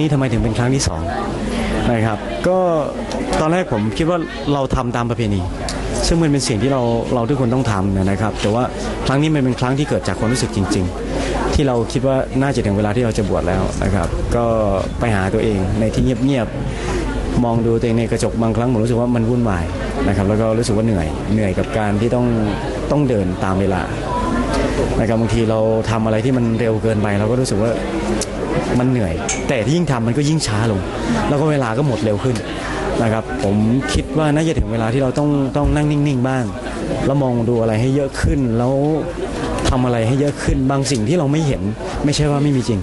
นี้ทำไมถึงเป็นครั้งที่สองนะครับ ก็ตอนแรกผมคิดว่าเราทำตามประเพณี ซึ่งมันเป็นสิ่งที่เราเราทุกคนต้องทำนะครับ แต่ว่าครั้งนี้มันเป็นครั้งที่เกิดจากความรู้สึกจริง ๆ ที่เราคิดว่าน่าจะถึงเวลาที่เราจะบวชแล้วนะครับ ก็ไปหาตัวเองในที่เงียบๆมองดูตัวเองในกระจกบางครั้งผมรู้สึกว่ามันวุ่นวายนะครับ แล้วก็รู้สึกว่าเหนื่อยเหนื่อยกับการที่ต้องต้องเดินตามเวลานะครับบางทีเราทำอะไรที่มันเร็วเกินไป เราก็รู้สึกว่า มันเหนื่อย แต่ที่ยิ่งทำมันก็ยิ่งช้าลง แล้วก็เวลาก็หมดเร็วขึ้นนะครับ ผมคิดว่าน่าจะถึงเวลาที่เราต้องต้องนั่งนิ่งๆบ้าง แล้วมองดูอะไรให้เยอะขึ้นแล้วทำอะไรให้เยอะขึ้นบางสิ่งที่เราไม่เห็นไม่ใช่ว่าไม่มีจริง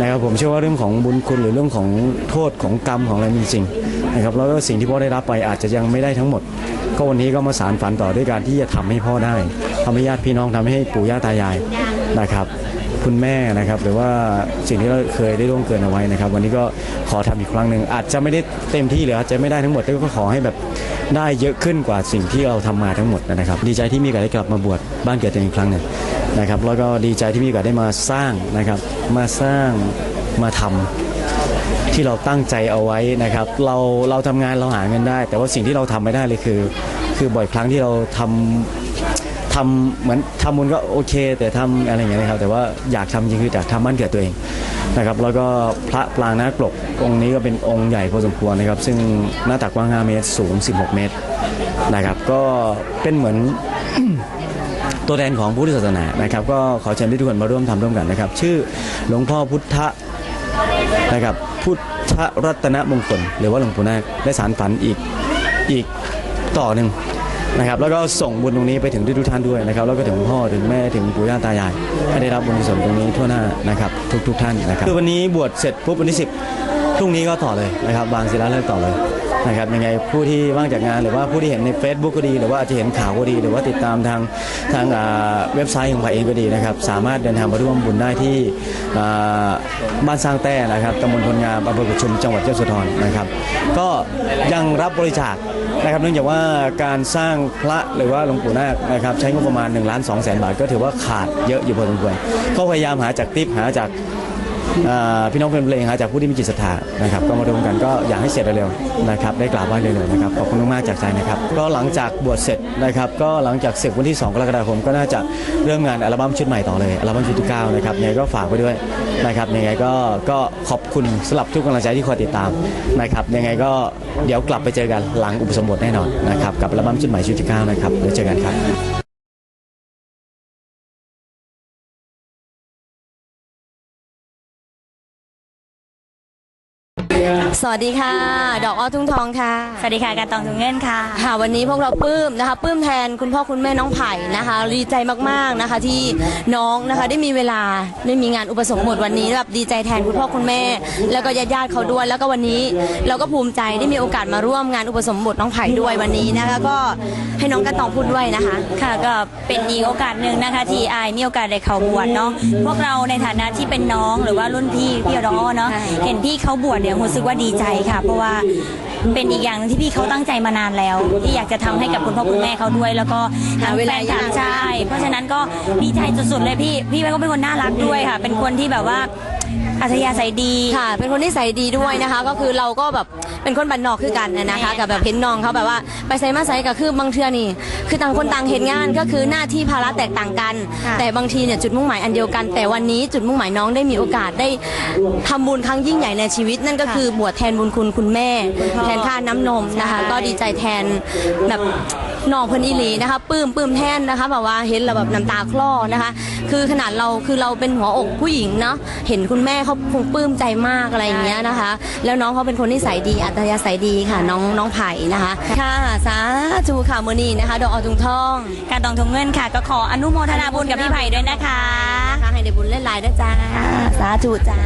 นะครับผมเชื่อว่าเรื่องของบุญคุณหรือเรื่องของโทษของกรรมของอะไรมีจริงนะครับแล้วก็สิ่งที่พ่อได้รับไปอาจจะยังไม่ได้ทั้งหมด ก็วันนี้ก็มาสารฝันต่อด้วยการที่จะทำให้พ่อได้ทำให้ญาติพี่น้องทำให้ปู่ย่าตายายนะครับ คุณแม่นะครับหรือว่าสิ่งที่เราเคยได้ร่วงเกินเอาไว้นะครับ วันนี้ก็ขอทำอีกครั้งหนึ่งอาจจะไม่ได้เต็มที่หรืออาจจะไม่ได้ทั้งหมดแต่ก็ขอให้แบบได้เยอะขึ้นกว่าสิ่งที่เราทำมาทั้งหมดนะครับ ดีใจที่มีโอกาสได้กลับมาบวชบ้านเกิดตัวเองอีกครั้งหนึ่งนะครับแล้วก็ดีใจที่มีโอกาสได้มาสร้างนะครับ มาสร้างมาทำที่เราตั้งใจเอาไว้นะครับ เราเราทำงานเราหาเงินได้ แต่ว่าสิ่งที่เราทำไม่ได้เลยคือ คือบ่อยครั้งที่เราทำ ทำเหมือนทำบุญก็โอเค แต่ทำอะไรอย่างเงี้ยนะครับแต่ว่าอยากทำจริงคืออยากทำบ้านเกิดตัวเองนะครับแล้วก็พระปรางนาคปลกองค์นี้ก็เป็นองค์ใหญ่พอสมควรนะครับ ซึ่งหน้าตักกว้าง 5 เมตรสูง 16 เมตรนะครับก็เป็นเหมือน ตัวแทนของพุทธศาสนานะครับ ก็ขอเชิญทุกคนมาร่วมทำร่วมกันนะครับ ชื่อหลวงพ่อพุทธนะครับพุทธรัตนมงคล หรือว่าหลวงปู่นาคได้สารฝันอีกอีกต่อหนึ่ง นะครับแล้วก็ส่งบุญตรงนี้ไปถึงทุกท่านด้วยนะครับแล้วก็ถึงพ่อถึงแม่ถึงปู่ย่าตายายให้ได้รับบุญกุศลตรงนี้ทั่วหน้านะครับทุกทุกท่านนะครับคือวันนี้บวชเสร็จปุ๊บวันที่สิบพรุ่งนี้ก็ต่อเลยนะครับวางศิลาฤกษ์ต่อเลย นะครับยังไงผู้ที่ว่างจากงานหรือว่าผู้ที่เห็นใน Facebook ก็ดี หรือว่าอาจจะเห็นข่าวก็ดี หรือว่าติดตามทางทางอ่าเว็บไซต์ของพระเองก็ดีนะครับสามารถเดินทางมาร่วมบุญได้ที่อ่าบ้านสร้างแต้นะครับตำบลพลงามอำเภอกุชุมจังหวัดเยโสธรนะครับก็ยังรับบริจาคนะครับเนื่องจากว่าการสร้างพระหรือว่าหลวงปู่นาคนะครับใช้งบประมาณ1ล้าน2แสนบาท ก็ถือว่าขาดเยอะอยู่พอสมควรก็พยายามหาจากทิปหาจาก อ่าพี่น้องเป็นเพลงหาจากผู้ที่มีจิตศรัทธานะครับก็มารวมกันก็อยากให้เสร็จเร็วๆนะครับได้กราบไหว้เร็วๆนะครับขอบคุณมากๆจากใจนะครับก็หลังจากบวชเสร็จนะครับก็หลังจากเสร็จวันที่ 2 กรกฎาคมก็น่าจะเริ่มงานอัลบั้มชุดใหม่ต่อเลยอัลบั้มชุดที่9นะครับยังไงก็ฝากไว้ด้วยนะครับยังไงก็ก็ขอบคุณสำหรับทุกกำลังใจที่คอยติดตามนะครับยังไงก็เดี๋ยวกลับไปเจอกันหลังอุปสมบทแน่นอนนะครับกับอัลบั้มชุดใหม่ชุดที่9นะครับเดี๋ยวเจอกันครับ สวัสดีค่ะ ดอกอ้อทุ่งทองค่ะ สวัสดีค่ะ การตองถุงเงินค่ะ ค่ะ วันนี้พวกเราปลื้มนะคะปลื้มแทนคุณพ่อคุณแม่น้องไผ่นะคะดีใจมากๆนะคะที่น้องนะคะได้มีเวลาได้มีงานอุปสมบทวันนี้แบบดีใจแทนคุณพ่อคุณแม่ แล้วก็ญาติๆเขาด้วย แล้วก็วันนี้เราก็ภูมิใจได้มีโอกาสมาร่วมงานอุปสมบทน้องไผ่ด้วยวันนี้นะคะก็ให้น้องกันตองพูดด้วยนะคะ ค่ะก็เป็นอีกโอกาสหนึ่งนะคะที่อายมีโอกาสได้เข้าบวชเนาะพวกเราในฐานะที่เป็นน้องหรือว่ารุ่นพี่พี่ดอเนาะใช่เห็นพี่เขาบวชเนี่ยรู้สึกว่าดีีใจค่ะ เพราะว่าเป็นอีกอย่างหนึงที่พี่เขาตั้งใจมานานแล้ว ที่อยากจะทำให้กับคุณพ่อคุณแม่เขาด้วย แล้วก็ทางแฟนคลับยากใช่เพราะฉะนั้นก็ดีใจสุดๆเลยพี่พี่ก็เป็นคนน่ารักด้วยค่ะ เป็นคนที่แบบว่า อัธยาศัยดี ค่ะ เป็นคนที่ใส่ดีด้วยนะคะ ก็คือเราก็แบบเป็นคนบันนอกคือกันนะนะคะกับแบบเห็นน้องเขาแบบว่าไปใส่มาใส่ก็คือบางเทือนี่ คือต่างคนต่างเห็นงานก็คือหน้าที่ภาระแตกต่างกัน ค่ะ แต่บางทีเนี่ยจุดมุ่งหมายอันเดียวกัน แต่วันนี้จุดมุ่งหมายน้องได้มีโอกาสได้ทำบุญครั้งยิ่งใหญ่ในชีวิต นั่นก็คือบวชแทนบุญคุณคุณแม่ แทนค่าน้ำนมนะคะ ก็ดีใจแทนแบบ น้องเพิ่นอีหลีนะคะปลื้มปลื้มแทนนะคะแบบว่าเห็นแล้วแบบน้ำตาคลอนะคะ คือขนาดเราคือเราเป็นหัวอกผู้หญิงเนาะเห็นคุณแม่เขาคงปลื้มใจมากอะไรอย่างเงี้ยนะคะ แล้วน้องเขาเป็นคนที่ใสยดีอัตยาศัยดีค่ะน้องน้องไผ่นะคะค่ะสาธุค่ะมือนีนะคะ ดอกออทุงทองการตองถุงเงินค่ะ ก็ขออนุโมทนาบุญกับพี่ไผ่ด้วยนะคะนะคะให้ได้บุญเล่นลายด้วยจ้าสาธุจ้า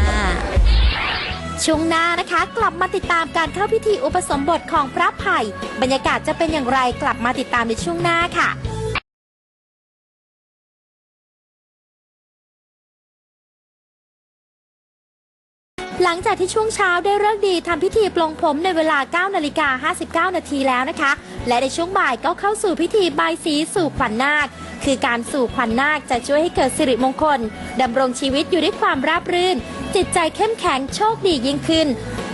ช่วงหน้านะคะกลับมาติดตามการเข้าพิธีอุปสมบทของพระไผ่บรรยากาศจะเป็นอย่างไรกลับมาติดตามในช่วงหน้าค่ะ หลังจากที่ช่วงเช้าได้เลิกดีทำพิธีปลงผมในเวลา 9 นาฬิกา 59 นาทีแล้วนะคะ และในช่วงบ่ายก็เข้าสู่พิธีบายสีสู่ขวัญนาค คือการสู่ขวัญนาคจะช่วยให้เกิดสิริมงคลดำรงชีวิตอยู่ด้วยความราบรื่น จิตใจเข้มแข็งโชคดียิ่งขึ้น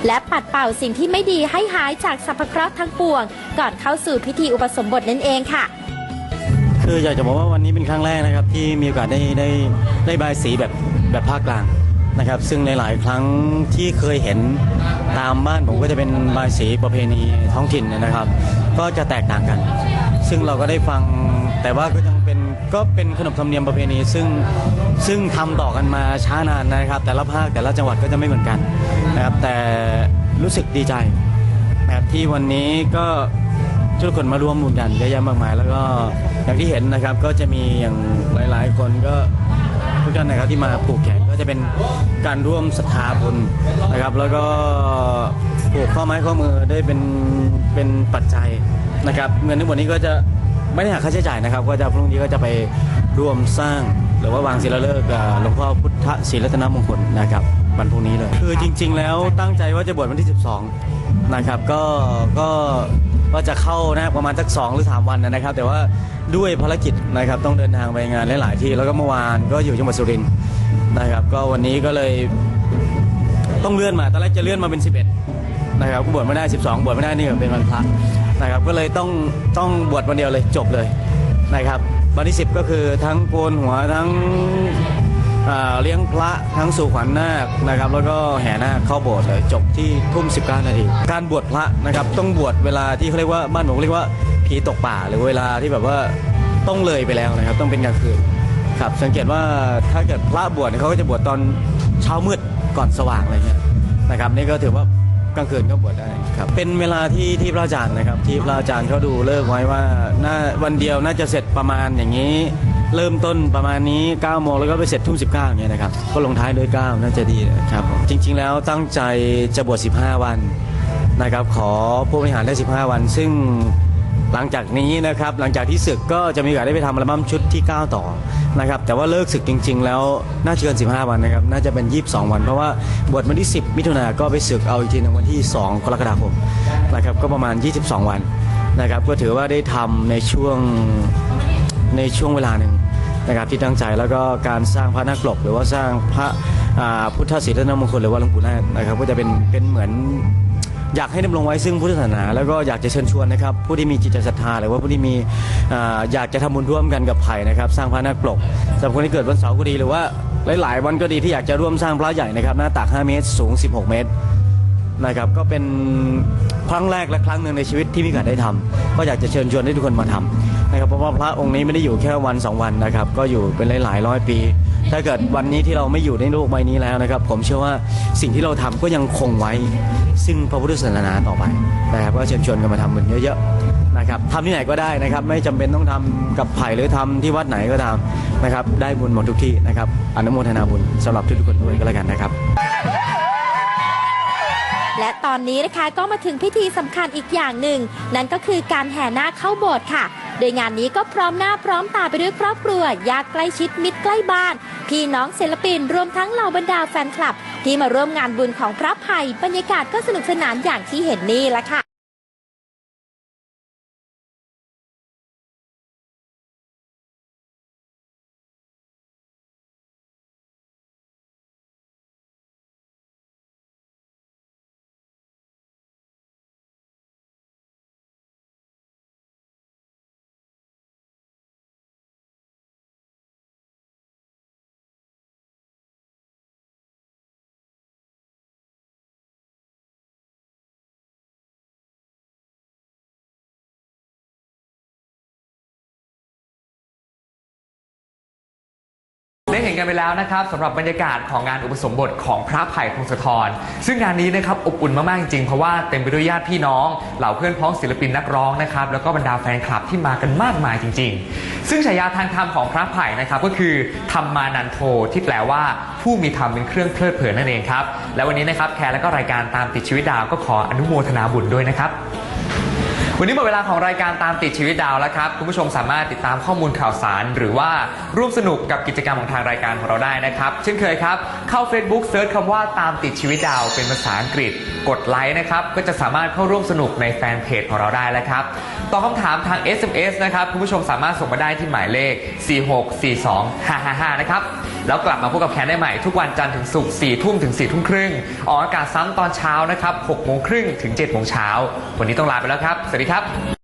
และปัดเป่าสิ่งที่ไม่ดีให้หายจากสรรพเคราะห์ทั้งปวง ก่อนเข้าสู่พิธีอุปสมบทนั่นเองค่ะ คืออยากจะบอกว่าวันนี้เป็นครั้งแรกนะครับที่มีโอกาสได้ได้ได้บายสีแบบแบบภาคกลาง นะครับ ซึ่งในหลายครั้งที่เคยเห็นตามบ้านผมก็จะเป็นบายสีประเพณีท้องถิ่นนะครับ ก็จะแตกต่างกัน ซึ่งเราก็ได้ฟังแต่ว่าก็ยังเป็นก็เป็นขนบธรรมเนียมประเพณี ซึ่งซึ่งทำต่อกันมาช้านานนะครับ แต่ละภาคแต่ละจังหวัดก็จะไม่เหมือนกันนะครับ แต่รู้สึกดีใจนะครับที่วันนี้ก็ทุกคนมาร่วมบุญกันเยอะแยะมากมาย แล้วก็อย่างที่เห็นนะครับก็จะมีอย่างหลาย ๆ คนก็ทุกท่านนะครับที่มาผูกแขน ก็จะเป็นการร่วมศรัทธาบุญนะครับ แล้วก็ผูกข้อไม้ข้อมือได้เป็นเป็นปัจจัยนะครับ เงินทั้งหมดนี้ก็จะไม่ได้หักค่าใช้จ่ายนะครับ ก็จะพรุ่งนี้ก็จะไปร่วมสร้าง หรือว่าวางศิลาฤกษ์หลวงพ่อพุทธศิรัตนมงคลนะครับวันพรุ่งนี้เลย คือจริง ๆ แล้วตั้งใจว่าจะบวชวันที่ 12 นะครับ ก็ก็ก็จะเข้านะประมาณสักสองหรือสามวันนะครับ แต่ว่าด้วยภารกิจนะครับต้องเดินทางไปงานหลาย ๆ ที่ แล้วก็เมื่อวานก็อยู่จังหวัดสุรินทร์ นะครับ ก็วันนี้ก็เลยต้องเลื่อนมาตอนแรกจะเลื่อนมาเป็น 11 นะครับก็บวชไม่ได้ 12 บวชไม่ได้นี่เป็นวันพระนะครับ ก็เลยต้องต้องบวชวันเดียวเลยจบเลยนะครับ วันที่ 10 ก็คือทั้งโกนหัวทั้งเลี้ยงพระทั้งสู่ขวัญนาคนะครับ แล้วก็แห่นาคเข้าโบสถ์เลยจบที่ทุ่ม 19 นาทีการบวชพระนะครับ ต้องบวชเวลาที่เขาเรียกว่าบ้านผมเรียกว่าผีตกป่าหรือเวลาที่แบบว่าต้องเลยไปแล้วนะครับ ต้องเป็นกลางคืน ครับสังเกตว่าถ้าเกิดพระบวชเขาก็จะบวชตอนเช้ามืดก่อนสว่างอะไรเงี้ยนะครับนี่ก็ถือว่ากลางคืนก็บวชได้ครับเป็นเวลาที่ที่พระอาจารย์นะครับ ที่พระอาจารย์เขาดูเลิกไว้ว่าน่าวันเดียวน่าจะเสร็จประมาณอย่างนี้ เริ่มต้นประมาณนี้9โมงแล้วก็ไปเสร็จทุ่ม19อย่าเงี้ยนะครับก็ลงท้ายด้วย9น่าจะดีครับจริง ๆ แล้วตั้งใจจะบวช15 วันนะครับขอผู้บริหารได้ 15 วัน ซึ่ง หลังจากนี้นะครับหลังจากที่ศึกก็จะมีโอกาสได้ไปทำอัลบั้มชุดที่ 9 ต่อนะครับแต่ว่าเลิกศึกจริง ๆ แล้วน่าจะเกิน 15 วันนะครับน่าจะเป็น 22 วัน เพราะว่าบวชวันที่ 10 มิถุนาก็ไปศึกเอาอีกทีในวันที่ 2 กรกฎาคมนะครับก็ประมาณ 22 วันนะครับก็ถือว่าได้ทำในช่วงในช่วงเวลาหนึ่งนะครับที่ตั้งใจแล้วก็การสร้างพระนาคปลกหรือว่าสร้างพระอ่าพุทธศิรินมงคลหรือว่าหลวงปู่นาคนะครับก็จะเป็นเป็นเหมือน อยากให้ดำรงไว้ซึ่งพุทธศาสนา แล้วก็อยากจะเชิญชวนนะครับ ผู้ที่มีจิตใจศรัทธาหรือว่าผู้ที่มีออยากจะทำบุญร่วมกันกับไผ่นะครับ สร้างพระนาคปลกสำหรับคนที่เกิดวันเสาร์ก็ดีหรือว่าหลายๆวันก็ดีที่อยากจะร่วมสร้างพระใหญ่นะครับ หน้าตัก 5 เมตร สูง 16 เมตรนะครับก็เป็น ครั้งแรกและครั้งหนึ่งในชีวิตที่มีโอกาสได้ทำก็อยากจะเชิญชวนให้ทุกคนมาทำนะครับเพราะว่าพระองค์นี้ไม่ได้อยู่แค่วันสองวันนะครับก็อยู่เป็นหลายๆร้อยปี ถ้าเกิดวันนี้ที่เราไม่อยู่ในโลกใบนี้แล้วนะครับ ผมเชื่อว่าสิ่งที่เราทำก็ยังคงไว้ ซึ่งพระพุทธศาสนาต่อไปนะครับก็เชิญชวนกันมาทำบุญเยอะๆนะครับทำที่ไหนก็ได้นะครับ ไม่จำเป็นต้องทำกับไผ่หรือทำที่วัดไหนก็ตามนะครับ ได้บุญหมดทุกที่นะครับอนุโมทนาบุญสำหรับทุกๆคนด้วยก็แล้วกันนะครับ และตอนนี้นะคะก็มาถึงพิธีสำคัญอีกอย่างหนึ่ง นั่นก็คือการแห่นาคเข้าโบสถ์ค่ะ โดยงานนี้ก็พร้อมหน้าพร้อมตาไปด้วยครอบครัวญาติใกล้ชิดมิตรใกล้บ้าน พี่น้องศิลปินรวมทั้งเหล่าบรรดาแฟนคลับ ที่มาร่วมงานบุญของพระภัยบรรยากาศก็สนุกสนานอย่างที่เห็นนี่แหละค่ะ กันไปแล้วนะครับสำหรับบรรยากาศของงานอุปสมบทของพระไผ่พงศธรซึ่งงานนี้นะครับอบอุ่นมากๆจริงๆเพราะว่าเต็มไปด้วยญาติพี่น้องเหล่าเพื่อนพ้องศิลปินนักร้องนะครับแล้วก็บรรดาแฟนคลับที่มากันมากมายจริง ๆ ซึ่งฉายาทางธรรมของพระไผ่นะครับก็คือธรรมานันโทที่แปลว่าผู้มีธรรมเป็นเครื่องเพลิดเพลินนั่นเองครับและวันนี้นะครับแคร์และก็รายการตามติดชีวิตดาวก็ขออนุโมทนาบุญด้วยนะครับ วันนี้หมดเวลาของรายการตามติดชีวิตดาวแล้วครับ คุณผู้ชมสามารถติดตามข้อมูลข่าวสาร หรือว่าร่วมสนุกกับกิจกรรมของทางรายการของเราได้นะครับ เช่นเคยครับ เข้า Facebook เซิร์ชคำว่าตามติดชีวิตดาวเป็นภาษาอังกฤษ กดไลค์นะครับ ก็จะสามารถเข้าร่วมสนุกในแฟนเพจของเราได้แล้วครับตอบคำถามทาง SMS นะครับ คุณผู้ชมสามารถส่งมาได้ที่หมายเลข 4642555 นะครับ แล้วกลับมาพบกับแคนได้ใหม่ทุกวันจันทร์ถึงศุกร์4ทุ่มถึง4ทุ่มครึ่งออกอากาศซ้ำตอนเช้านะครับ6โมงครึ่งถึง7โมงเช้าวันนี้ต้องลาไปแล้วครับสวัสดีครับ